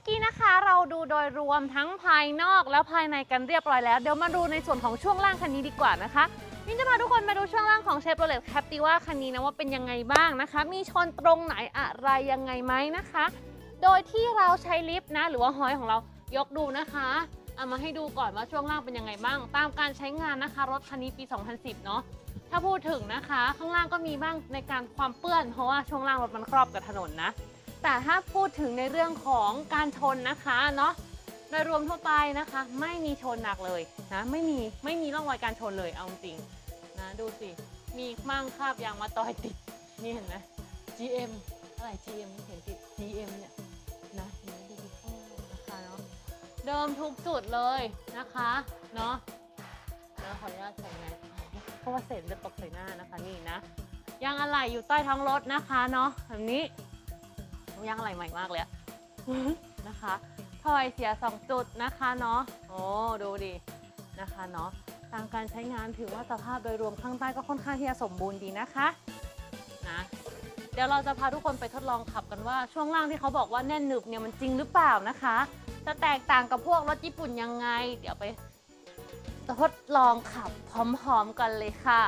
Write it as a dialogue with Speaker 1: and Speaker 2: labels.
Speaker 1: มื่อกี้นะคะเราดูโดยรวมทั้งภายนอกและภายในกันเรียบร้อยแล้ว เดี๋ยวมาดูในส่วนของช่วงล่างคันนี้ดีกว่านะคะมินจะพาทุกคนมาดูช่วงล่างของเชฟโรเลตแคปติว่าคันนี้นะว่าเป็นยังไงบ้างนะคะ มีชนตรงไหนอะไรยังไงไหมนะคะ โดยที่เราใช้ลิฟต์นะ หรือว่าฮอยของเรายกดูนะคะเอามาให้ดูก่อนว่าช่วงล่างเป็นยังไงบ้าง ตามการใช้งานนะคะรถคันนี้ปี 2010 เนาะถ้าพูดถึงนะคะ ข้างล่างก็มีบ้างในการความเปื้อน เพราะว่าช่วงล่างรถมันครอบกับถนนนะ แต่ถ้าพูดถึงในเรื่องของการชนนะคะเนาะโดยรวมทั่วไปนะคะ ไม่มีชนหนักเลยนะไม่มีไม่มีร่องรอยการชนเลยเอาจริงนะดูสิ มีมั่งคาบยางมาต่อยติดนี่เห็นไหม GM อะไร GM เห็นติด GM เนี่ยนะเห็นไหมดูดิข้างนะคะเนาะเดิมทุกจุดเลยนะคะเนาะแล้วขออนุญาตใส่แมสเพราะว่าเศษจะตกใส่หน้านะคะนี่นะยางอะไหล่อยู่ใต้ท้องรถนะคะเนาะแบบนี้ ย่างอะไรใหม่มากเลยอะนะคะทอยเสีย 2 จุดนะคะเนาะโอ้ดูดินะคะเนาะตามการใช้งานถือว่าสภาพโดยรวมข้างใต้ก็ค่อนข้างที่จะสมบูรณ์ดีนะคะนะเดี๋ยวเราจะพาทุกคนไปทดลองขับกันว่าช่วงล่างที่เขาบอกว่าแน่นหนึบเนี่ยมันจริงหรือเปล่านะคะ จะแตกต่างกับพวกรถญี่ปุ่นยังไง เดี๋ยวไปทดลองขับพร้อมๆกันเลยค่ะ